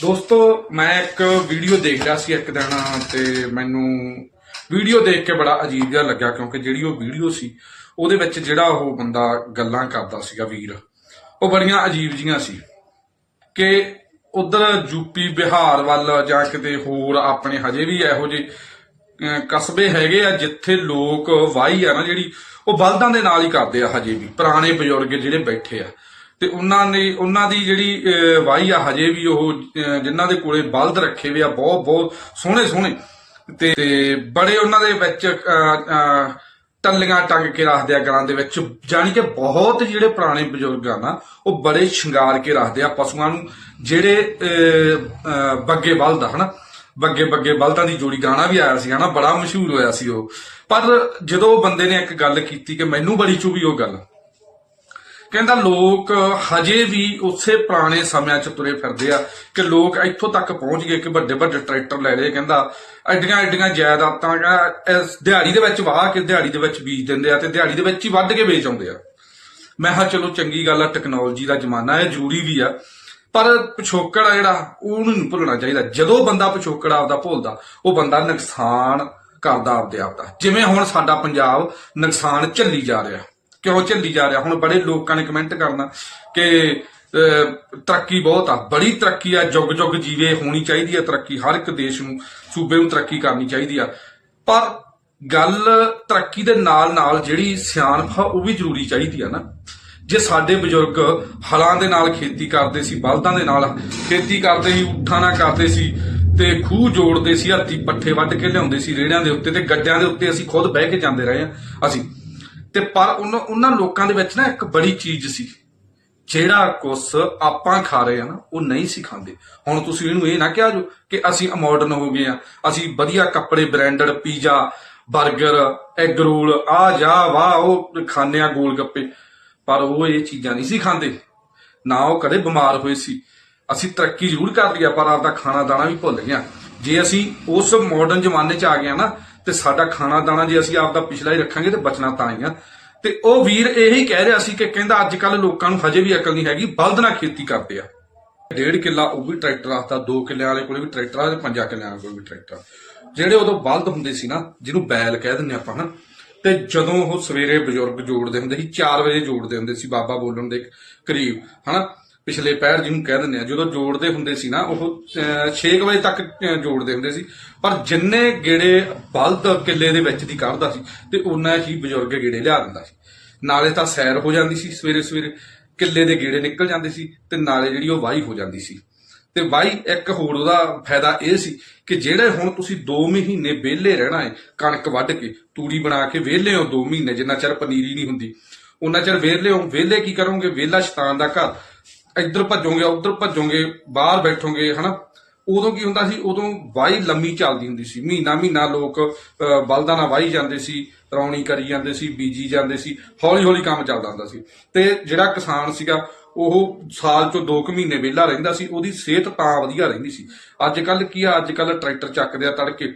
ਦੋਸਤੋ, ਮੈਂ ਇੱਕ ਵੀਡੀਓ ਦੇਖ ਰਿਹਾ ਸੀ ਇੱਕ ਦਿਨ ਤੇ ਮੈਨੂੰ ਵੀਡੀਓ ਦੇਖ ਕੇ ਬੜਾ ਅਜੀਬ ਜਿਹਾ ਲੱਗਿਆ ਕਿਉਂਕਿ ਜਿਹੜੀ ਉਹ ਵੀਡੀਓ ਸੀ, ਉਹਦੇ ਵਿੱਚ ਜਿਹੜਾ ਉਹ ਬੰਦਾ ਗੱਲਾਂ ਕਰਦਾ ਸੀਗਾ ਵੀਰ, ਉਹ ਬੜੀਆਂ ਅਜੀਬ ਜੀਆਂ ਸੀ ਕਿ ਉਧਰ ਯੂਪੀ ਬਿਹਾਰ ਵੱਲ ਜਾਂ ਕਿਤੇ ਹੋਰ ਆਪਣੇ ਹਜੇ ਵੀ ਇਹੋ ਜਿਹੇ ਕਸਬੇ ਹੈਗੇ ਆ ਜਿੱਥੇ ਲੋਕ ਵਾਹੀ ਆ ਨਾ ਜਿਹੜੀ, ਉਹ ਬਲਦਾਂ ਦੇ ਨਾਲ ਹੀ ਕਰਦੇ ਆ ਹਜੇ ਵੀ, ਪੁਰਾਣੇ ਬਜ਼ੁਰਗ ਜਿਹੜੇ ਬੈਠੇ ਆ। ਤੇ ਉਹਨਾਂ ਨੇ ਉਹਨਾਂ ਦੀ ਜਿਹੜੀ ਅਹ, ਵਾਹੀ ਆ ਹਜੇ ਵੀ ਉਹ ਅਹ, ਜਿਨ੍ਹਾਂ ਦੇ ਕੋਲੇ ਬਲਦ ਰੱਖੇ ਹੋਏ ਆ ਬਹੁਤ ਬਹੁਤ ਸੋਹਣੇ ਸੋਹਣੇ। ਤੇ ਬੜੇ ਉਹਨਾਂ ਦੇ ਵਿੱਚ ਟੱਲੀਆਂ ਟੰਗ ਕੇ ਰੱਖਦੇ ਆ ਗਲਾਂ ਦੇ ਵਿੱਚ। ਜਾਣੀ ਕਿ ਬਹੁਤ ਜਿਹੜੇ ਪੁਰਾਣੇ ਬਜ਼ੁਰਗ ਆ ਨਾ ਉਹ ਬੜੇ ਸ਼ਿੰਗਾਰ ਕੇ ਰੱਖਦੇ ਆ ਪਸ਼ੂਆਂ ਨੂੰ ਜਿਹੜੇ ਅਹ, ਬੱਗੇ ਬਲਦ ਆ ਹਨਾ? ਬੱਗੇ ਬੱਗੇ ਬਲਦਾਂ ਦੀ ਜੋੜੀ ਗਾਣਾ ਵੀ ਆਇਆ ਸੀ ਹਨਾ? ਬੜਾ ਮਸ਼ਹੂਰ ਹੋਇਆ ਸੀ ਉਹ। ਪਰ ਜਦੋਂ ਬੰਦੇ ਨੇ ਇੱਕ ਗੱਲ ਕੀਤੀ ਕਿ ਮੈਨੂੰ ਬੜੀ ਚੁਭੀ ਉਹ ਗੱਲ ਕਹਿੰਦਾ ਲੋਕ ਹਜੇ ਵੀ ਉਸੇ ਪੁਰਾਣੇ ਸਮਿਆਂ 'ਚ ਤੁਰੇ ਫਿਰਦੇ ਆ ਕਿ ਲੋਕ ਇੱਥੋਂ ਤੱਕ ਪਹੁੰਚ ਗਏ ਕਿ ਵੱਡੇ ਵੱਡੇ ਟਰੈਕਟਰ ਲੈ ਲਏ। ਕਹਿੰਦਾ ਐਡੀਆਂ ਐਡੀਆਂ ਜਾਇਦਾਦਾਂ ਕਹਿੰਦਾ ਇਸ ਦਿਹਾੜੀ ਦੇ ਵਿੱਚ ਵਾਹ ਕੇ ਦਿਹਾੜੀ ਦੇ ਵਿੱਚ ਬੀਜ ਦਿੰਦੇ ਆ ਤੇ ਦਿਹਾੜੀ ਦੇ ਵਿੱਚ ਹੀ ਵੱਢ ਕੇ ਵੇਚ ਆਉਂਦੇ ਆ। ਮੈਂ ਕਿਹਾ ਚਲੋ ਚੰਗੀ ਗੱਲ ਆ ਟੈਕਨੋਲੋਜੀ ਦਾ ਜ਼ਮਾਨਾ ਹੈ, ਜ਼ਰੂਰੀ ਵੀ ਆ। ਪਰ ਪਿਛੋਕੜ ਆ ਜਿਹੜਾ, ਉਹਨੂੰ ਨਹੀਂ ਭੁੱਲਣਾ ਚਾਹੀਦਾ। ਜਦੋਂ ਬੰਦਾ ਪਿਛੋਕੜ ਆਪਦਾ ਭੁੱਲਦਾ, ਉਹ ਬੰਦਾ ਨੁਕਸਾਨ ਕਰਦਾ ਆਪਦੇ ਆਪ ਦਾ। ਜਿਵੇਂ ਹੁਣ ਸਾਡਾ ਪੰਜਾਬ ਨੁਕਸਾਨ ਝੱਲੀ ਜਾ ਰਿਹਾ। ਕਿਉਂ ਝੱਲੀ ਜਾ ਰਿਹਾ? ਹੁਣ ਬੜੇ ਲੋਕਾਂ ਨੇ ਕਮੈਂਟ ਕਰਨਾ ਕਿ ਤਰੱਕੀ ਬਹੁਤ ਆ। ਬੜੀ ਤਰੱਕੀ ਆ, ਜੁਗ ਜੁਗ ਜੀਵੇ ਹੋਣੀ ਚਾਹੀਦੀ ਆ ਤਰੱਕੀ, ਹਰ ਇੱਕ ਦੇਸ਼ ਨੂੰ ਸੂਬੇ ਨੂੰ ਤਰੱਕੀ ਕਰਨੀ ਚਾਹੀਦੀ ਆ। ਪਰ ਗੱਲ ਤਰੱਕੀ ਦੇ ਨਾਲ ਨਾਲ ਜਿਹੜੀ ਸਿਆਣਪ ਆ, ਉਹ ਵੀ ਜ਼ਰੂਰੀ ਚਾਹੀਦੀ ਆ ਨਾ। ਜੇ ਸਾਡੇ ਬਜ਼ੁਰਗ ਹਲਾਂ ਦੇ ਨਾਲ ਖੇਤੀ ਕਰਦੇ ਸੀ, ਬਲਦਾਂ ਦੇ ਨਾਲ ਖੇਤੀ ਕਰਦੇ ਸੀ, ਉੱਠਾਂ ਨਾਲ ਕਰਦੇ ਸੀ, ਤੇ ਖੂਹ ਜੋੜਦੇ ਸੀ, ਹੱਥੀ ਪੱਠੇ ਵੱਢ ਕੇ ਲਿਆਉਂਦੇ ਸੀ, ਰੇੜਿਆਂ ਦੇ ਉੱਤੇ ਤੇ ਗੱਡਿਆਂ ਦੇ ਉੱਤੇ ਅਸੀਂ ਖੁਦ ਬਹਿ ਕੇ ਜਾਂਦੇ ਰਹੇ ਆ। ਅਸੀਂ ਤੇ ਪਰ ਉਹਨਾਂ ਉਹਨਾਂ ਲੋਕਾਂ ਦੇ ਵਿੱਚ ਨਾ ਇੱਕ ਬੜੀ ਚੀਜ਼ ਸੀ। ਜਿਹੜਾ ਕੁਛ ਆਪਾਂ ਖਾ ਰਹੇ ਆ ਨਾ, ਉਹ ਨਹੀਂ ਸੀ ਖਾਂਦੇ। ਹੁਣ ਤੁਸੀਂ ਇਹਨੂੰ ਇਹ ਨਾ ਕਿਹਾ ਜੋ ਕਿ ਅਸੀਂ ਮਾਡਰਨ ਹੋ ਗਏ ਆ ਅਸੀਂ ਵਧੀਆ ਕੱਪੜੇ ਬ੍ਰਾਂਡਡ ਪੀਜ਼ਾ 버ਗਰ ਐਗ ਰੋਲ ਆ ਜਾ, ਵਾਹ, ਉਹ ਖਾਂਦੇ ਆ ਗੋਲ ਗੱਪੇ। ਪਰ ਉਹ ਇਹ ਚੀਜ਼ਾਂ ਨਹੀਂ ਸੀ ਖਾਂਦੇ। ਨਾ ਉਹ ਕਦੇ ਬਿਮਾਰ ਹੋਏ ਸੀ। ਅਸੀਂ ਤਰੱਕੀ ਜ਼ਰੂਰ ਕਰ ਲਈ ਆ, ਪਰ ਆਪਦਾ ਖਾਣਾ ਦਾਣਾ ਵੀ ਭੁੱਲ ਗਏ ਜੇ ਅਸੀਂ ਉਸ ਮਾਡਰਨ ਜ਼ਮਾਨੇ 'ਚ ਆ ਗਏ ਆ ਨਾ ਤੇ ਸਾਡਾ ਖਾਣਾ ਦਾਣਾ ਜੇ ਅਸੀਂ ਆਪਦਾ ਪਿਛਲਾ ਹੀ ਰੱਖਾਂਗੇ ਤੇ ਬਚਣਾ ਤਾਂ ਹੀ ਆ। ਤੇ ਉਹ ਵੀਰ ਇਹੀ ਕਹਿ ਰਿਹਾ ਸੀ ਕਿ ਕਹਿੰਦਾ ਅੱਜ ਕੱਲ ਲੋਕਾਂ ਨੂੰ ਹਜੇ ਵੀ ਅਕਲ ਨਹੀਂ ਹੈਗੀ, ਬਲਦ ਨਾਲ ਖੇਤੀ ਕਰਦੇ ਆ। ਡੇਢ ਕਿੱਲਾ ਉਹ ਵੀ ਟਰੈਕਟਰ ਆਖਦਾ 2 ਕਿੱਲਿਆਂ ਵਾਲੇ ਕੋਲੇ ਵੀ ਟਰੈਕਟਰ ਆ ਤੇ 5 ਕਿੱਲਿਆਂ ਵਾਲੇ ਕੋਲੇ ਵੀ ਟਰੈਕਟਰ ਜਿਹੜੇ ਉਦੋਂ ਬਲਦ ਹੁੰਦੇ ਸੀ ਨਾ, ਜਿਹਨੂੰ ਬੈਲ ਕਹਿ ਦਿੰਦੇ ਆਪਾਂ ਨਾ, ਤੇ ਜਦੋਂ ਉਹ ਸਵੇਰੇ ਬਜ਼ੁਰਗ ਜੋੜਦੇ ਹੁੰਦੇ ਸੀ 4 ਵਜੇ ਜੋੜਦੇ ਹੁੰਦੇ ਸੀ, ਬਾਬਾ ਬੋਲਣ ਦੇ ਕਰੀਬ, ਹਨਾ? ਪਿਛਲੇ ਪੈਰ ਜਿਹਨੂੰ ਕਹਿ ਦਿੰਦੇ ਆ, ਜਦੋਂ ਜੋੜਦੇ ਹੁੰਦੇ ਸੀ ਨਾ, ਉਹ 6 ਵਜੇ ਤੱਕ ਜੋੜਦੇ ਹੁੰਦੇ ਸੀ। ਪਰ ਜਿੰਨੇ ਗੇੜੇ ਬਲਦ ਕਿੱਲੇ ਦੇ ਵਿੱਚ ਦੀ ਕੱਢਦਾ ਸੀ, ਤੇ ਉਹਨਾਂ ਹੀ ਬਜ਼ੁਰਗ ਗੇੜੇ ਲਿਆ ਦਿੰਦਾ ਸੀ। ਨਾਲੇ ਤਾਂ ਸੈਰ ਹੋ ਜਾਂਦੀ ਸੀ ਸਵੇਰੇ ਸਵੇਰੇ, ਕਿੱਲੇ ਦੇ ਗੇੜੇ ਨਿਕਲ ਜਾਂਦੇ ਸੀ, ਤੇ ਨਾਲੇ ਜਿਹੜੀ ਉਹ ਵਾਹੀ ਹੋ ਜਾਂਦੀ ਸੀ। ਤੇ ਵਾਹੀ ਇੱਕ ਹੋਰ ਉਹਦਾ ਫਾਇਦਾ ਇਹ ਸੀ ਕਿ ਜਿਹੜੇ ਹੁਣ ਤੁਸੀਂ 2 ਮਹੀਨੇ ਵਿਹਲੇ ਰਹਿਣਾ ਹੈ, ਕਣਕ ਵੱਢ ਕੇ, ਤੂੜੀ ਬਣਾ ਕੇ ਵਿਹਲੇ ਹੋ 2 ਮਹੀਨੇ, ਜਿੰਨਾ ਚਿਰ ਪਨੀਰੀ ਨਹੀਂ ਹੁੰਦੀ ਉਹਨਾਂ ਚਿਰ ਵਿਹਲੇ ਹੋ, ਵਿਹਲੇ ਕੀ ਕਰੋਗੇ? ਵਿਹਲਾ ਸ਼ੈਤਾਨ ਦਾ ਘਰ। ਇੱਧਰ ਭੱਜੋਗੇ ਉੱਧਰ ਭੱਜੋਗੇ ਬਾਹਰ ਬੈਠੋਗੇ ਹਨਾ? ਉਦੋਂ ਕੀ ਹੁੰਦਾ ਸੀ? ਉਦੋਂ ਵਾਹੀ ਲੰਮੀ ਚੱਲਦੀ ਹੁੰਦੀ ਸੀ। ਮਹੀਨਾ ਮਹੀਨਾ ਲੋਕ ਅਹ, ਬਲਦਾਂ ਨਾਲ ਵਾਹੀ ਜਾਂਦੇ ਸੀ ਰੌਣੀ ਕਰੀ ਜਾਂਦੇ ਸੀ ਬੀਜੀ ਜਾਂਦੇ ਸੀ ਹੌਲੀ ਹੌਲੀ ਕੰਮ ਚੱਲਦਾ ਹੁੰਦਾ ਸੀ। ਤੇ ਜਿਹੜਾ ਕਿਸਾਨ ਸੀਗਾ ਉਹ ਸਾਲ ਚੋਂ 2 ਮਹੀਨੇ ਵਿਹਲਾ ਰਹਿੰਦਾ ਸੀ ਉਹਦੀ ਸਿਹਤ ਤਾਂ ਵਧੀਆ ਰਹਿੰਦੀ ਸੀ। ਅੱਜ ਕੱਲ ਕੀ ਆ? ਅੱਜ ਕੱਲ ਟਰੈਕਟਰ ਚੱਕਦੇ ਆ ਤੜਕੇ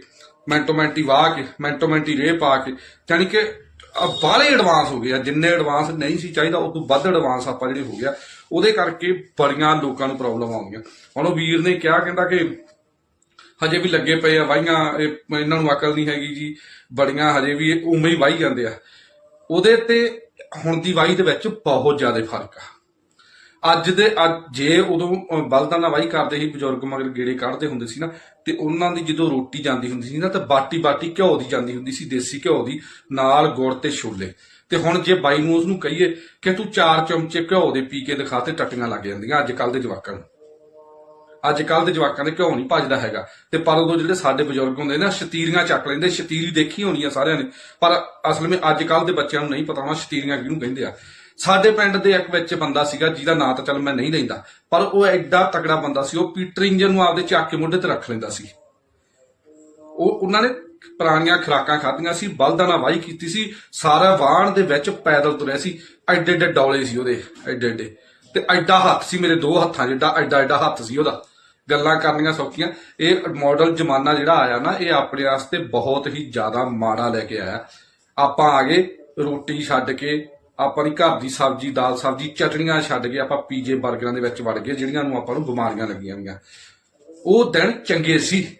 ਮਿੰਟੋ ਮਿੰਟੀ ਵਾਹ ਕੇ ਮਿੰਟੋ ਮਿੰਟੀ ਰੇਹ ਪਾ ਕੇ ਜਾਣੀ ਕਿ ਬਾਹਲੇ ਐਡਵਾਂਸ ਹੋ ਗਏ ਆ। ਜਿੰਨੇ ਐਡਵਾਂਸ ਨਹੀਂ ਸੀ ਚਾਹੀਦਾ ਉਹ ਤੋਂ ਵੱਧ ਐਡਵਾਂਸ ਆਪਾਂ ਜਿਹੜੇ ਹੋ ਗਿਆ ਉਹਦੇ ਕਰਕੇ ਬੜੀਆਂ ਲੋਕਾਂ ਨੂੰ ਪ੍ਰੋਬਲਮ ਆਉਂਦੀਆਂ। ਹੁਣ ਉਹ ਵੀਰ ਨੇ ਕਿਹਾ ਕਹਿੰਦਾ ਕਿ ਹਜੇ ਵੀ ਲੱਗੇ ਪਏ ਆ ਵਾਹੀਆਂ ਇਹਨਾਂ ਨੂੰ ਅਕਲ ਨਹੀਂ ਹੈਗੀ ਜੀ ਬੜੀਆਂ ਹਜੇ ਵੀ ਉਵੇਂ ਹੀ ਵਾਹੀ ਜਾਂਦੇ ਆ। ਉਹਦੇ ਤੇ ਹੁਣ ਦੀ ਵਾਹੀ ਦੇ ਵਿੱਚ ਬਹੁਤ ਜ਼ਿਆਦਾ ਫ਼ਰਕ ਆ। ਅੱਜ ਦੇ ਅੱਜ ਜੇ ਉਦੋਂ ਅਹ, ਬਲਦਾਂ ਨਾਲ ਵਾਹੀ ਕਰਦੇ ਸੀ ਬਜ਼ੁਰਗ ਮਗਰ ਗੇੜੇ ਕੱਢਦੇ ਹੁੰਦੇ ਸੀ ਨਾ ਤੇ ਉਹਨਾਂ ਦੀ ਜਦੋਂ ਰੋਟੀ ਜਾਂਦੀ ਹੁੰਦੀ ਸੀ ਨਾ ਤਾਂ ਬਾਟੀ ਬਾਟੀ ਘਿਓ ਦੀ ਜਾਂਦੀ ਹੁੰਦੀ ਸੀ ਦੇਸੀ ਘਿਓ ਦੀ ਨਾਲ ਗੁੜ ਤੇ ਛੋਲੇ। ਤੇ ਹੁਣ ਜੇ ਬਾਈ ਨੂੰ ਉਸ ਨੂੰ ਕਹੀਏ ਕਿ ਤੂੰ ਚਾਰ ਚਮਚੇ ਘਿਓ ਦੇ ਪੀ ਕੇ ਦਿਖਾ ਤੇ ਟੱਟੀਆਂ ਲੱਗ ਜਾਂਦੀਆਂ ਅੱਜ ਕੱਲ ਦੇ ਜਵਾਕਾਂ ਨੂੰ। ਅੱਜ ਕੱਲ ਦੇ ਜਵਾਕਾਂ ਦੇ ਘਿਓ ਨਹੀਂ ਭਜਦਾ ਹੈਗਾ। ਤੇ ਪਰ ਉਦੋਂ ਜਿਹੜੇ ਸਾਡੇ ਬਜ਼ੁਰਗ ਹੁੰਦੇ ਨਾ, ਸ਼ਤੀਰੀਆਂ ਚੱਕ ਲੈਂਦੇ, ਸ਼ਤੀਰੀ ਦੇਖੀ ਹੋਣੀ ਆ ਸਾਰਿਆਂ ਨੇ। ਪਰ ਅਸਲ ਵਿੱਚ ਅੱਜ ਕੱਲ ਦੇ ਬੱਚਿਆਂ ਨੂੰ ਨਹੀਂ ਪਤਾ ਹੋਣਾ ਸ਼ਤੀਰੀਆਂ ਕਿਹਨੂੰ ਕਹਿੰਦੇ ਆ। ਸਾਡੇ ਪਿੰਡ ਦੇ ਇੱਕ ਵਿੱਚ ਬੰਦਾ ਸੀਗਾ, ਜਿਹਦਾ ਨਾਂ ਤਾਂ ਚੱਲ ਮੈਂ ਨਹੀਂ ਲੈਂਦਾ। ਪਰ ਉਹ ਐਡਾ ਤਕੜਾ ਬੰਦਾ ਸੀ, ਉਹ ਪੀਟਰ ਇੰਜਨ ਨੂੰ ਆਪਦੇ ਚੱਕ ਕੇ ਮੋਢੇ ਤੇ ਰੱਖ ਲੈਂਦਾ ਸੀ। ਉਹ, ਉਹਨਾਂ ਨੇ ਪੁਰਾਣੀਆਂ ਖੁਰਾਕਾਂ ਖਾਧੀਆਂ ਸੀ ਬਲਦਾਂ ਨਾਲ ਵਾਹੀ ਕੀਤੀ ਸੀ, ਸਾਰਾ ਵਾਹਣ ਦੇ ਵਿੱਚ ਪੈਦਲ ਤੁਰਿਆ ਸੀ। ਐਡੇ ਐਡੇ ਡੌਲੇ ਸੀ ਉਹਦੇ, ਐਡੇ ਐਡੇ। ਤੇ ਐਡਾ ਹੱਥ ਸੀ ਮੇਰੇ ਦੋ ਹੱਥਾਂ ਜਿੱਡਾ, ਐਡਾ ਐਡਾ ਹੱਥ ਸੀ ਉਹਦਾ। ਗੱਲਾਂ ਕਰਨੀਆਂ ਸੌਖੀਆਂ। ਇਹ ਮਾਡਲ ਜ਼ਮਾਨਾ ਜਿਹੜਾ ਆਇਆ ਨਾ, ਇਹ ਆਪਣੇ ਵਾਸਤੇ ਬਹੁਤ ਹੀ ਜ਼ਿਆਦਾ ਮਾੜਾ ਲੈ ਕੇ ਆਇਆ। ਆਪਾਂ ਆ ਗਏ, ਰੋਟੀ ਛੱਡ ਕੇ, ਆਪਾਂ ਦੀ ਘਰ ਦੀ ਸਬਜ਼ੀ, ਦਾਲ ਸਬਜ਼ੀ, ਚਟਣੀਆਂ ਛੱਡ ਕੇ ਆਪਾਂ ਪੀਜੇ 버ਗਰਾਂ ਦੇ ਵਿੱਚ ਵੜ ਗਏ, ਜਿਹੜੀਆਂ ਨੂੰ ਆਪਾਂ ਨੂੰ ਬਿਮਾਰੀਆਂ ਲੱਗੀਆਂ ਹੋਈਆਂ। ਉਹ ਦਿਨ ਚੰਗੇ ਸੀ।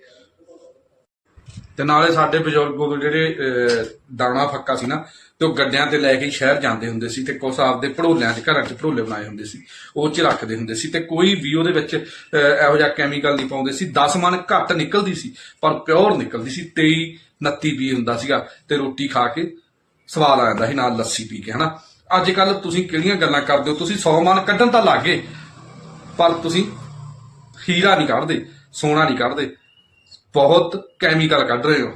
ਤੇ ਨਾਲੇ ਸਾਡੇ ਬਜ਼ੁਰਗ ਉਦੋਂ ਜਿਹੜੇ ਅਹ, ਦਾਣਾ ਫੱਕਾ ਸੀ ਨਾ ਤੇ ਉਹ ਗੱਡਿਆਂ ਤੇ ਲੈ ਕੇ ਸ਼ਹਿਰ ਜਾਂਦੇ ਹੁੰਦੇ ਸੀ ਤੇ ਕੁਛ ਆਪਦੇ ਭੜੋਲਿਆਂ 'ਚ ਘਰਾਂ 'ਚ ਭੜੋਲੇ ਬਣਾਏ ਹੁੰਦੇ ਸੀ। ਉਹ 'ਚ ਰੱਖਦੇ ਹੁੰਦੇ ਸੀ ਤੇ ਕੋਈ ਵੀ ਉਹਦੇ ਵਿੱਚ ਇਹੋ ਜਿਹਾ ਕੈਮੀਕਲ ਨਹੀਂ ਪਾਉਂਦੇ ਸੀ। 10 ਮਣ ਘੱਟ ਨਿਕਲਦੀ ਸੀ ਪਰ ਪਿਓਰ ਨਿਕਲਦੀ ਸੀ। 23 29 ਵੀ ਹੁੰਦਾ ਸੀਗਾ ਤੇ ਰੋਟੀ ਖਾ ਕੇ ਸਵਾਦ ਆ ਜਾਂਦਾ ਸੀ ਨਾਲ ਲੱਸੀ ਪੀ ਕੇ ਹਨਾ? ਅੱਜ ਕੱਲ ਤੁਸੀਂ ਕਿਹੜੀਆਂ ਗੱਲਾਂ ਕਰਦੇ ਹੋ? ਤੁਸੀਂ 100 ਮਣ ਕੱਢਣ ਤਾਂ ਲੱਗੇ ਪਰ ਤੁਸੀਂ ਹੀਰਾ ਨਹੀਂ ਕੱਢਦੇ ਸੋਨਾ ਨਹੀਂ ਕੱਢਦੇ। ਬਹੁਤ ਕੈਮੀਕਲ ਕੱਢ ਰਹੇ ਹੋ।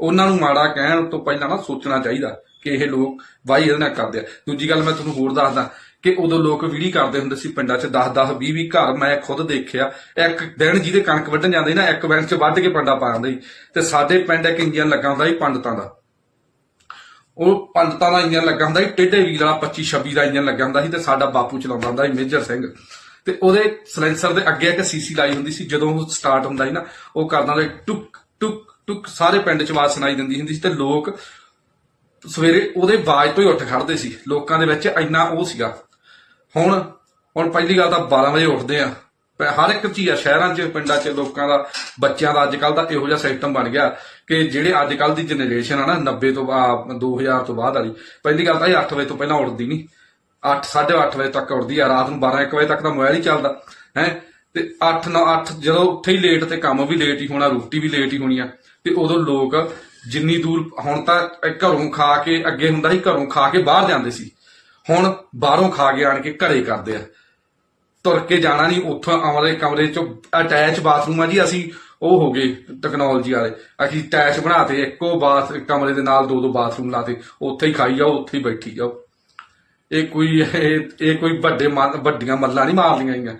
ਉਹਨਾਂ ਨੂੰ ਮਾੜਾ ਕਹਿਣ ਤੋਂ ਪਹਿਲਾਂ ਨਾ ਸੋਚਣਾ ਚਾਹੀਦਾ ਕਿ ਇਹ ਲੋਕ ਵਾਹੀ ਇਹਦੇ ਨਾਲ ਕਰਦੇ ਆ। ਦੂਜੀ ਗੱਲ ਮੈਂ ਤੁਹਾਨੂੰ ਹੋਰ ਦੱਸਦਾ ਕਿ ਉਦੋਂ ਲੋਕ ਵੀੜੀ ਕਰਦੇ ਹੁੰਦੇ ਸੀ ਪਿੰਡਾਂ 'ਚ 10 10 20 20 ਘਰ ਮੈਂ ਖੁਦ ਦੇਖਿਆ, ਇੱਕ ਦਿਨ ਜਿਹਦੇ ਕਣਕ ਵੱਢਣ ਜਾਂਦੇ ਨਾ, ਇੱਕ ਬੈਂਕ 'ਚ ਵੱਢ ਕੇ ਪੰਡਾ ਪਾ ਜਾਂਦੇ ਸੀ। ਤੇ ਸਾਡੇ ਪਿੰਡ ਇੱਕ ਇੰਜਨ ਲੱਗਾ ਹੁੰਦਾ ਸੀ ਪੰਡਤਾਂ ਦਾ। ਉਹ ਪੰਡਤਾਂ ਦਾ ਇੰਜਨ ਲੱਗਾ ਹੁੰਦਾ ਸੀ, ਟੇਢੇ ਵੀਲ ਵਾਲਾ 25 26 ਦਾ ਇੰਜਨ ਲੱਗਾ ਹੁੰਦਾ ਸੀ ਤੇ ਸਾਡਾ ਬਾਪੂ ਚਲਾਉਂਦਾ ਹੁੰਦਾ ਸੀ, ਮੇਜਰ ਸਿੰਘ। ਤੇ ਉਹਦੇ ਸਲੈਂਸਰ ਦੇ ਅੱਗੇ ਇੱਕ ਸੀਸੀ ਲਾਈ ਹੁੰਦੀ ਸੀ, ਜਦੋਂ ਉਹ ਸਟਾਰਟ ਹੁੰਦਾ ਸੀ ਨਾ, ਉਹ ਕਰਦਾ ਹੁੰਦਾ ਟੁਕ ਟੁਕ ਟੁਕ ਸਾਰੇ ਪਿੰਡ ਚ ਆਵਾਜ਼ ਸੁਣਾਈ ਦਿੰਦੀ ਹੁੰਦੀ ਸੀ ਤੇ ਲੋਕ ਸਵੇਰੇ ਉਹਦੇ ਆਵਾਜ਼ ਤੋਂ ਹੀ ਉੱਠ ਖੜਦੇ ਸੀ, ਲੋਕਾਂ ਦੇ ਵਿੱਚ ਇੰਨਾ ਉਹ ਸੀਗਾ। ਹੁਣ ਹੁਣ ਪਹਿਲੀ ਗੱਲ ਤਾਂ 12 ਵਜੇ ਉੱਠਦੇ ਆ। ਹਰ ਇੱਕ ਚੀਜ਼ ਆ, ਸ਼ਹਿਰਾਂ 'ਚ, ਪਿੰਡਾਂ 'ਚ, ਲੋਕਾਂ ਦਾ, ਬੱਚਿਆਂ ਦਾ ਅੱਜ ਕੱਲ ਦਾ ਇਹੋ ਜਿਹਾ ਸਿਸਟਮ ਬਣ ਗਿਆ ਕਿ ਜਿਹੜੇ ਅੱਜ ਕੱਲ ਦੀ ਜਨਰੇਸ਼ਨ ਆ ਨਾ 90 ਤੋਂ ਬਾਅਦ 2000 ਤੋਂ ਬਾਅਦ ਵਾਲੀ, ਪਹਿਲੀ ਗੱਲ ਤਾਂ ਇਹ 8 ਵਜੇ ਤੋਂ ਪਹਿਲਾਂ ਉੱਠਦੀ ਨਹੀਂ 8 8:30 ਵਜੇ ਤੱਕ ਉੱਠਦੀ ਆ, ਰਾਤ ਨੂੰ 12 1 ਵਜੇ ਤੱਕ ਤਾਂ ਮੋਬਾਈਲ ਹੀ ਚੱਲਦਾ, ਹੈ? ਤੇ 8 9 8 ਜਦੋਂ ਉੱਥੇ ਹੀ ਲੇਟ ਤੇ ਕੰਮ ਵੀ ਲੇਟ ਹੀ ਹੋਣਾ, ਰੋਟੀ ਵੀ ਲੇਟ ਹੀ ਹੋਣੀ ਆ, ਤੇ ਉਦੋਂ ਲੋਕ ਜਿੰਨੀ ਦੂਰ, ਹੁਣ ਤਾਂ ਘਰੋਂ ਖਾ ਕੇ, ਅੱਗੇ ਹੁੰਦਾ ਸੀ ਘਰੋਂ ਖਾ ਕੇ ਬਾਹਰ ਜਾਂਦੇ ਸੀ। ਹੁਣ ਬਾਹਰੋਂ ਖਾ ਕੇ ਆਣ ਕੇ ਘਰੇ ਕਰਦੇ ਆ। ਤੁਰ ਕੇ ਜਾਣਾ ਨਹੀਂ, ਉੱਥੋਂ ਆਵਾਂਦੇ ਕਮਰੇ ਚੋਂ ਅਟੈਚ ਬਾਥਰੂਮ ਆ ਜੀ, ਅਸੀਂ ਉਹ ਹੋ ਗਏ ਟੈਕਨੋਲੋਜੀ ਵਾਲੇ। ਅਸੀਂ ਅਟੈਚ ਬਣਾਤੇ ਇੱਕੋ ਬਾਥ ਕਮਰੇ ਦੇ ਨਾਲ ਦੋ ਦੋ ਬਾਥਰੂਮ ਲਾਤੇ ਉੱਥੇ ਹੀ ਖਾਈ ਜਾਓ, ਉੱਥੇ ਹੀ ਬੈਠੀ ਜਾਓ। ਇਹ ਕੋਈ ਇਹ ਕੋਈ ਵੱਡੇ ਮਨ- ਵੱਡੀਆਂ ਮੱਲਾਂ ਨਹੀਂ ਮਾਰਦੀਆਂ ਹੈਗੀਆਂ।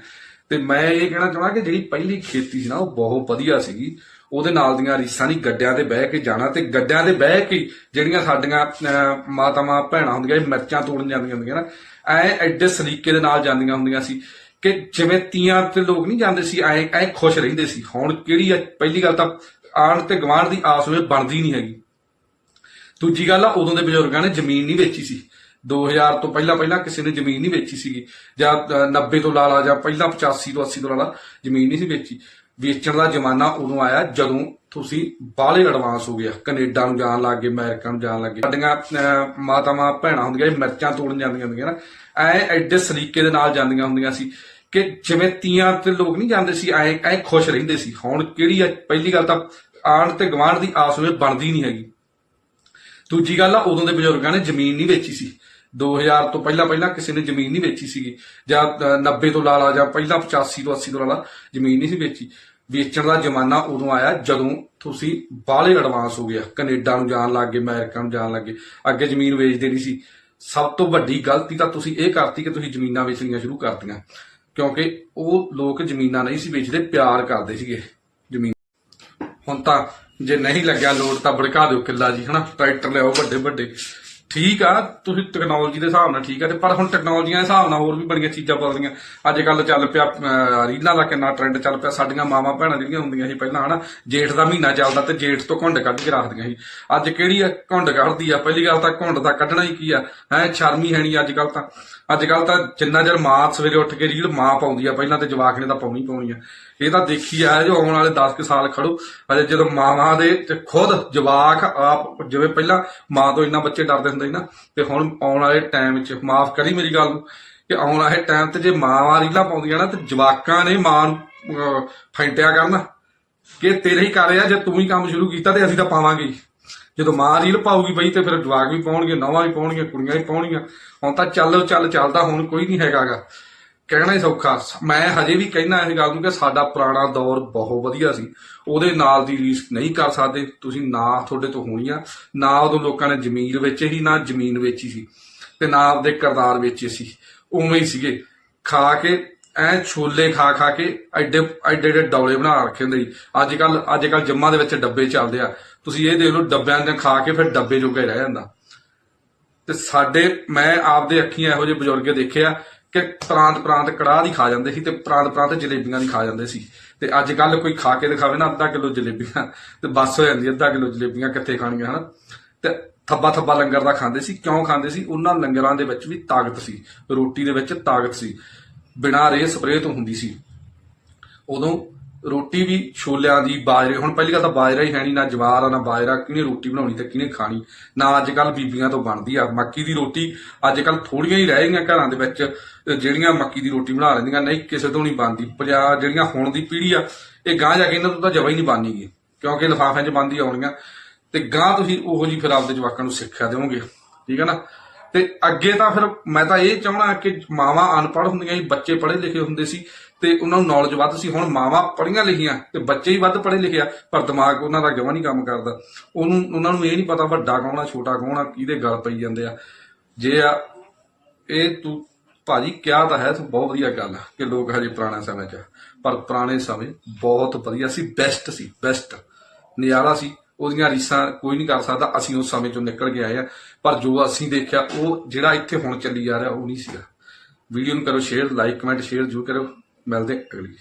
ਤੇ ਮੈਂ ਇਹ ਕਹਿਣਾ ਚਾਹੁੰਦਾ ਕਿ ਜਿਹੜੀ ਪਹਿਲੀ ਖੇਤੀ ਸੀ ਨਾ ਉਹ ਬਹੁਤ ਵਧੀਆ ਸੀਗੀ। ਉਹਦੇ ਨਾਲ ਦੀਆਂ ਰੀਸਾਂ ਨਹੀਂ ਗੱਡਿਆਂ ਤੇ ਬਹਿ ਕੇ ਜਾਣਾ ਤੇ ਗੱਡਿਆਂ ਤੇ ਬਹਿ ਕੇ ਜਿਹੜੀਆਂ ਸਾਡੀਆਂ ਅਹ, ਮਾਤਾਵਾਂ ਭੈਣਾਂ ਹੁੰਦੀਆਂ ਇਹ ਮਿਰਚਾਂ ਤੋੜਨ ਜਾਂਦੀਆਂ ਹੁੰਦੀਆਂ ਨਾ ਐ ਐਡੇ ਸਲੀਕੇ ਦੇ ਨਾਲ ਜਾਂਦੀਆਂ ਹੁੰਦੀਆਂ ਸੀ ਕਿ ਜਿਵੇਂ ਤੀਆਂ ਤੇ ਲੋਕ ਨਹੀਂ ਜਾਂਦੇ ਸੀ ਐ ਐ ਖੁਸ਼ ਰਹਿੰਦੇ ਸੀ। ਹੁਣ ਕਿਹੜੀ ਆ ਪਹਿਲੀ ਗੱਲ ਤਾਂ ਆਣ ਤੇ ਗਵਾਂਢ ਦੀ ਆਸ ਹੋਵੇ ਬਣਦੀ ਨਹੀਂ ਹੈਗੀ। ਦੂਜੀ ਗੱਲ ਆ ਉਦੋਂ ਦੇ ਬਜ਼ੁਰਗਾਂ ਨੇ ਜ਼ਮੀਨ ਨਹੀਂ ਵੇਚੀ ਸੀ। 2000 ਤੋਂ ਪਹਿਲਾਂ ਪਹਿਲਾਂ ਕਿਸੇ ਨੇ ਜ਼ਮੀਨ ਨਹੀਂ ਵੇਚੀ ਸੀਗੀ। ਜਾਂ ਅ, 90 ਤੋਂ ਲਾ ਲਾ ਜਾਂ ਪਹਿਲਾਂ 85 ਤੋਂ 80 ਤੋਂ ਲਾ ਲਾ ਜ਼ਮੀਨ ਨਹੀਂ ਸੀ ਵੇਚੀ। ਵੇਚਣ ਦਾ ਜ਼ਮਾਨਾ ਉਦੋਂ ਆਇਆ ਜਦੋਂ ਤੁਸੀਂ ਬਾਹਲੇ ਐਡਵਾਂਸ ਹੋ ਗਿਆ ਕੈਨੇਡਾ ਨੂੰ ਜਾਣ ਲੱਗ ਗਏ ਅਮਰੀਕਾ ਨੂੰ ਜਾਣ ਲੱਗ ਗਏ। ਸਾਡੀਆਂ ਅ, ਮਾਤਾਵਾਂ ਭੈਣਾਂ ਹੁੰਦੀਆਂ ਇਹ ਮਿਰਚਾਂ ਤੋੜਨ ਜਾਂਦੀਆਂ ਹੁੰਦੀਆਂ ਨਾ ਐ ਐਡੇ ਸਲੀਕੇ ਦੇ ਨਾਲ ਜਾਂਦੀਆਂ ਹੁੰਦੀਆਂ ਸੀ ਕਿ ਜਿਵੇਂ ਤੀਆਂ ਤੇ ਲੋਕ ਨਹੀਂ ਜਾਂਦੇ ਸੀ ਐ ਐ ਖੁਸ਼ ਰਹਿੰਦੇ ਸੀ। ਹੁਣ ਕਿਹੜੀ ਆ ਪਹਿਲੀ ਗੱਲ ਤਾਂ ਆਣ ਤੇ ਗਵਾਂਢ ਦੀ ਆਸ ਵਿੱਚ ਬਣਦੀ ਨਹੀਂ ਹੈਗੀ। ਦੂਜੀ ਗੱਲ ਆ ਉਦੋਂ ਦੇ ਬਜ਼ੁਰਗਾਂ ਨੇ ਜ਼ਮੀਨ ਨਹੀਂ ਵੇਚੀ ਸੀ। 2000 ਤੋਂ ਪਹਿਲਾਂ ਪਹਿਲਾਂ ਕਿਸੇ ਨੇ ਜ਼ਮੀਨ ਨਹੀਂ ਵੇਚੀ ਸੀਗੀ। ਜਾਂ 90 ਤੋਂ ਲਾ ਲਾ ਜਾਂ ਪਹਿਲਾਂ 85 ਤੋਂ 80 ਤੋਂ ਲਾ ਲਾ ਜ਼ਮੀਨ ਨਹੀਂ ਸੀ ਵੇਚੀ। ਵੇਚਣ ਦਾ ਜ਼ਮਾਨਾ ਉਦੋਂ ਆਇਆ ਜਦੋਂ ਤੁਸੀਂ ਬਾਹਲੇ ਐਡਵਾਂਸ ਹੋ ਗਿਆ ਕੈਨੇਡਾ ਨੂੰ ਜਾਣ ਲੱਗ ਗਏ, ਅਮਰੀਕਾ ਨੂੰ ਜਾਣ ਲੱਗ ਗਏ। ਅੱਗੇ ਜ਼ਮੀਨ ਵੇਚਦੇ ਨਹੀਂ ਸੀ। ਸਭ ਤੋਂ ਵੱਡੀ ਗਲਤੀ ਤਾਂ ਤੁਸੀਂ ਇਹ ਕਰਤੀ ਕਿ ਤੁਸੀਂ ਜ਼ਮੀਨਾਂ ਵੇਚਣੀਆਂ ਸ਼ੁਰੂ ਕਰਤੀਆਂ। ਕਿਉਂਕਿ ਉਹ ਲੋਕ ਜ਼ਮੀਨਾਂ ਨਹੀਂ ਸੀ ਵੇਚਦੇ, ਪਿਆਰ ਕਰਦੇ ਸੀਗੇ ਜ਼ਮੀਨ। ਹੁਣ ਤਾਂ ਜੇ ਨਹੀਂ ਲੱਗਿਆ ਲੋਡ ਤਾਂ ਭੜਕਾ ਦਿਓ ਕਿੱਲਾ ਜੀ, ਹਨਾ? ਟਰੈਕਟਰ ਲਿਆਓ ਵੱਡੇ ਵੱਡੇ ਠੀਕ ਆ, ਤੁਸੀਂ ਟੈਕਨੋਲੋਜੀ ਦੇ ਹਿਸਾਬ ਨਾਲ ਠੀਕ ਆ, ਤੇ ਪਰ ਹੁਣ ਟੈਕਨੋਲੋਜੀਆਂ ਦੇ ਹਿਸਾਬ ਨਾਲ ਹੋਰ ਵੀ ਬੜੀਆਂ ਚੀਜ਼ਾਂ ਬਦਲ ਅੱਜ ਕੱਲ ਚੱਲ ਪਿਆ ਰੀਲਾਂ ਦਾ ਕਿੰਨਾ ਟ੍ਰੈਂਡ ਚੱਲ ਪਿਆ, ਸਾਡੀਆਂ ਮਾਵਾਂ ਭੈਣਾਂ ਜਿਹੜੀਆਂ ਹੁੰਦੀਆਂ ਸੀ ਪਹਿਲਾਂ, ਹਨਾ, ਜੇਠ ਦਾ ਮਹੀਨਾ ਚੱਲਦਾ ਤੇ ਜੇਠ ਤੋਂ ਘੁੰਡ ਕੱਢ ਕੇ ਰੱਖਦੀਆਂ ਸੀ। ਅੱਜ ਕਿਹੜੀ ਆ? ਘੁੰਡ ਕੱਢਦੀ ਆ। ਪਹਿਲੀ ਗੱਲ ਤਾਂ ਘੁੰਡ ਦਾ ਕੱਢਣਾ ਹੀ ਕੀ ਆ? ਹੈ, ਸ਼ਰਮੀ ਹੈ ਅੱਜ ਕੱਲ ਤਾਂ। ਅੱਜ ਕੱਲ ਤਾਂ ਜਿੰਨਾ ਚਿਰ ਮਾਂ ਸਵੇਰੇ ਉੱਠ ਕੇ ਰੀਲ ਮਾਂ ਪਾਉਂਦੀ ਆ, ਪਹਿਲਾਂ ਤੇ ਜਵਾਕ ਨੇ ਤਾਂ ਪਾਉਣੀ ਪਾਉਣੀ ਆ। ਇਹ ਤਾਂ ਦੇਖੀ ਆ ਜੋ ਆਉਣ ਵਾਲੇ 10 ਕੁ ਸਾਲ ਖੜੋ। ਅਜੇ ਜਦੋਂ ਮਾਵਾਂ ਦੇ ਤੇ ਖੁਦ ਜਵਾਕ ਆਪ ਜਿਵੇਂ ਪਹਿਲਾਂ ਮਾਂ ਤੋਂ ਇੰਨਾ ਬੱਚੇ ਡਰਦੇ ਹੁੰਦੇ ਸੀ ਨਾ ਤੇ ਹੁਣ ਆਉਣ ਵਾਲੇ ਟਾਈਮ 'ਚ ਮਾਫ ਕਰੀ ਮੇਰੀ ਗੱਲ ਨੂੰ ਕਿ ਆਉਣ ਵਾਲੇ ਟਾਈਮ ਤੇ ਜੇ ਮਾਵਾਂ ਰੀਲਾਂ ਪਾਉਂਦੀਆਂ ਨਾ ਤੇ ਜਵਾਕਾਂ ਨੇ ਮਾਂ ਨੂੰ ਅਹ, ਫੈਂਟਿਆ ਕਰਨਾ। ਕਿ ਤੇਰੇ ਹੀ ਕਰ ਆ ਜੇ ਤੂੰ ਹੀ ਕੰਮ ਸ਼ੁਰੂ ਕੀਤਾ ਤੇ ਅਸੀਂ ਤਾਂ ਪਾਵਾਂਗੇ। ਜਦੋਂ ਮਾਂ ਰੀਲ ਪਾਉਗੀ ਬਈ ਤੇ ਫਿਰ ਜਵਾਕ ਵੀ ਪਾਉਣਗੇ ਨਵਾਂ ਵੀ ਪਾਉਣਗੀਆਂ ਕੁੜੀਆਂ ਵੀ ਪਾਉਣਗੀਆਂ। ਹੁਣ ਤਾਂ ਚੱਲ ਚੱਲ ਚੱਲਦਾ ਹੁਣ ਕੋਈ ਨਹੀਂ ਹੈਗਾਗਾ। ਕਹਿਣਾ ਹੀ ਸੌਖਾ। ਮੈਂ ਹਜੇ ਵੀ ਕਹਿਣਾ ਇਸ ਗੱਲ ਨੂੰ ਕਿ ਸਾਡਾ ਪੁਰਾਣਾ ਦੌਰ ਬਹੁਤ ਵਧੀਆ ਸੀ। ਉਹਦੇ ਨਾਲ ਦੀ ਰੀਸ ਨਹੀਂ ਕਰ ਸਕਦੇ। ਤੁਸੀਂ ਨਾ ਤੁਹਾਡੇ ਤੋਂ ਹੋਣੀ ਆ, ਨਾ ਉਦੋਂ ਲੋਕਾਂ ਨੇ ਜ਼ਮੀਰ ਵੇਚੇ ਸੀ, ਨਾ ਜ਼ਮੀਨ ਵੇਚੀ ਸੀ ਤੇ ਨਾ ਆਪਦੇ ਕਰਤਾਰ ਵੇਚੇ ਸੀ। ਉਵੇਂ ਹੀ ਸੀਗੇ। ਖਾ ਕੇ, ਐ ਛੋਲੇ ਖਾ ਖਾ ਕੇ ਐਡੇ ਐਡੇ ਐਡੇ ਡੌਲੇ ਬਣਾ ਰੱਖੇ ਹੁੰਦੇ ਸੀ। ਅੱਜ ਕੱਲ ਅੱਜ ਕੱਲ ਜੰਮਾਂ ਦੇ ਵਿੱਚ ਡੱਬੇ ਚੱਲਦੇ ਆ। ਤੁਸੀਂ ਇਹ ਦੇਖ ਲਓ, ਡੱਬਿਆਂ ਦੇ ਖਾ ਕੇ ਫਿਰ ਡੱਬੇ ਜੋਗਾ ਹੀ ਰਹਿ ਜਾਂਦਾ। ਤੇ ਸਾਡੇ, ਮੈਂ ਆਪਦੇ ਅੱਖੀਆਂ ਇਹੋ ਜਿਹੇ ਬਜ਼ੁਰਗੇ ਦੇਖਿਆ ਕਿ ਪ੍ਰਾਂਤ ਪ੍ਰਾਂਤ ਕੜਾਹ ਦੀ ਖਾ ਜਾਂਦੇ ਸੀ ਤੇ ਪ੍ਰਾਂਤ ਪ੍ਰਾਂਤ ਜਲੇਬੀਆਂ ਦੀ ਖਾ ਜਾਂਦੇ ਸੀ। ਤੇ ਅੱਜ ਕੱਲ ਕੋਈ ਖਾ ਕੇ ਦਿਖਾਵੇ ਨਾ ਅੱਧਾ ਕਿਲੋ ਜਲੇਬੀਆਂ, ਤੇ ਬਸ ਹੋ ਜਾਂਦੀ ਅੱਧਾ ਕਿਲੋ ਜਲੇਬੀਆਂ ਕਿੱਥੇ ਖਾਣੀਆਂ, ਹਨਾ? ਤੇ ਥੱਬਾ ਥੱਬਾ ਲੰਗਰ ਦਾ ਖਾਂਦੇ ਸੀ। ਕਿਉਂ ਖਾਂਦੇ ਸੀ? ਉਹਨਾਂ ਲੰਗਰਾਂ ਦੇ ਵਿੱਚ ਵੀ ਤਾਕਤ ਸੀ। ਰੋਟੀ ਦੇ ਵਿੱਚ ਤਾਕਤ ਸੀ। ਬਿਨਾਂ ਰੇ ਸਪਰੇਅ ਤੋਂ ਹੁੰਦੀ ਸੀ। ਉਦੋਂ ਰੋਟੀ ਵੀ ਛੋਲਿਆਂ ਦੀ, ਬਾਜਰੇ, ਹੁਣ ਪਹਿਲੀ ਗੱਲ ਤਾਂ ਬਾਜਰਾ ਹੀ ਹੈ ਨਹੀਂ ਨਾ ਜਵਾਰ ਆ, ਨਾ ਬਾਜਰਾ, ਕਿਹਨੇ ਰੋਟੀ ਬਣਾਉਣੀ ਤੇ ਕਿਹਨੇ ਖਾਣੀ। ਨਾ ਅੱਜ ਕੱਲ ਬੀਬੀਆਂ ਤੋਂ ਬਣਦੀ ਆ ਮੱਕੀ ਦੀ ਰੋਟੀ। ਅੱਜ ਕੱਲ ਥੋੜੀਆਂ ਹੀ ਰਹਿ ਗਈਆਂ ਘਰਾਂ ਦੇ ਵਿੱਚ, ਜਿਹੜੀਆਂ ਮੱਕੀ ਦੀ ਰੋਟੀ ਬਣਾ ਲੈਂਦੀਆਂ, ਨਹੀਂ ਕਿਸੇ ਤੋਂ ਨਹੀਂ ਬਣਦੀ। ਪੰਜਾਬ ਜਿਹੜੀਆਂ ਹੁਣ ਦੀ ਪੀੜ੍ਹੀ ਆ, ਇਹ ਗਾਂ ਜਾ ਕੇ ਇਹਨਾਂ ਤੋਂ ਤਾਂ ਜਵਾ ਹੀ ਨਹੀਂ ਬਣਨੀਗੀ ਕਿਉਂਕਿ ਲਿਫਾਫਿਆਂ 'ਚ ਬੰਦੀ ਆਉਣੀਆਂ ਤੇ ਗਾਂ ਤੁਸੀਂ ਉਹੋ ਜੀ ਫਿਰ ਆਪਦੇ ਜਵਾਕਾਂ ਨੂੰ ਸਿੱਖਿਆ ਦੇਵੋਗੇ, ਠੀਕ ਹੈ ਨਾ? ਤੇ ਅੱਗੇ ਤਾਂ ਫਿਰ ਮੈਂ ਤਾਂ ਇਹ ਚਾਹਣਾ ਕਿ ਮਾਵਾਂ ਅਨਪੜ੍ਹ ਹੁੰਦੀਆਂ ਸੀ, ਬੱਚੇ ਪੜ੍ਹੇ ਲਿਖੇ ਹੁੰਦੇ ਸੀ ਤੇ ਉਹਨਾਂ ਨੂੰ ਨੌਲੇਜ ਵੱਧ ਸੀ। ਹੁਣ ਮਾਵਾਂ ਪੜ੍ਹੀਆਂ ਲਿਖੀਆਂ ਤੇ ਬੱਚੇ ਹੀ ਵੱਧ ਪੜ੍ਹੇ ਲਿਖੇ ਆ, ਪਰ ਦਿਮਾਗ ਉਹਨਾਂ ਦਾ ਜਮਾਂ ਨਹੀਂ ਕੰਮ ਕਰਦਾ। ਉਹਨੂੰ, ਉਹਨਾਂ ਨੂੰ ਇਹ ਨਹੀਂ ਪਤਾ ਵੱਡਾ ਕੌਣ ਆ, ਛੋਟਾ ਕੌਣ ਆ, ਕਿਹਦੇ ਗੱਲ ਪਈ ਜਾਂਦੇ ਆ। ਜੇ ਆ, ਇਹ ਤੂੰ, ਭਾਜੀ ਕਿਹਾ ਤਾਂ ਹੈ, ਤੂੰ ਬਹੁਤ ਵਧੀਆ ਗੱਲ ਆ ਕਿ ਲੋਕ ਹਜੇ ਪੁਰਾਣੇ ਸਮੇਂ 'ਚ ਆ। ਪਰ ਪੁਰਾਣੇ ਸਮੇਂ ਬਹੁਤ ਵਧੀਆ ਸੀ ਬੈਸਟ ਸੀ ਬੈਸਟ ਨਜ਼ਾਰਾ ਸੀ। ਉਹਦੀਆਂ ਰੀਸਾਂ ਕੋਈ ਨਹੀਂ ਕਰ ਸਕਦਾ, ਅਸੀਂ ਉਸ ਸਮੇਂ ਚੋਂ ਨਿਕਲ ਕੇ ਆਏ ਆ। ਪਰ ਜੋ ਅਸੀਂ ਦੇਖਿਆ, ਉਹ ਜਿਹੜਾ ਇੱਥੇ ਹੁਣ ਚੱਲੀ ਜਾ ਰਿਹਾ, ਉਹ ਨਹੀਂ ਸੀਗਾ। ਵੀਡੀਓ ਨੂੰ ਕਰੋ ਸ਼ੇਅਰ ਲਾਈਕ ਕਮੈਂਟ ਸ਼ੇਅਰ ਜ਼ਰੂਰ ਕਰੋ ਮਿਲਦੇ ਅਗਲੀ